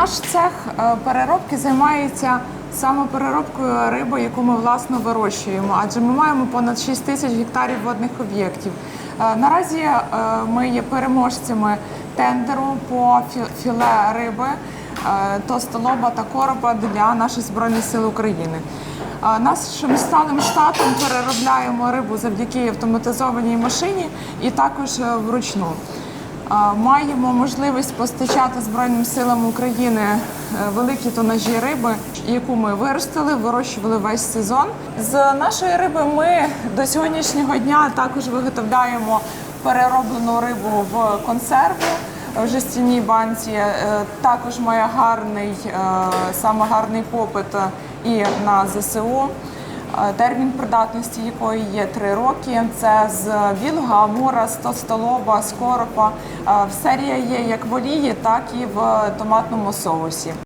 Наш цех е, переробки займається саме переробкою риби, яку ми власно вирощуємо, адже ми маємо понад 6 тисяч гектарів водних об'єктів. Е, Наразі е, ми є переможцями тендеру по філе риби, е, товстолоба та короба для наших збройних сил України. Нашим сталим штатом переробляємо рибу завдяки автоматизованій машині і також вручну. Маємо можливість постачати Збройним силам України е, великі тонажі риби, яку ми виростили, вирощували весь сезон. З нашої риби ми до сьогоднішнього дня також виготовляємо перероблену рибу в консерву в жестяній банці. Е, Також має гарний, е, саме гарний попит і на ЗСУ. Е, Термін придатності якої є 3 роки. Це з білга, амура, Стостолоба, Скоропа. Е, Серія є як в олії, так і в томатному соусі.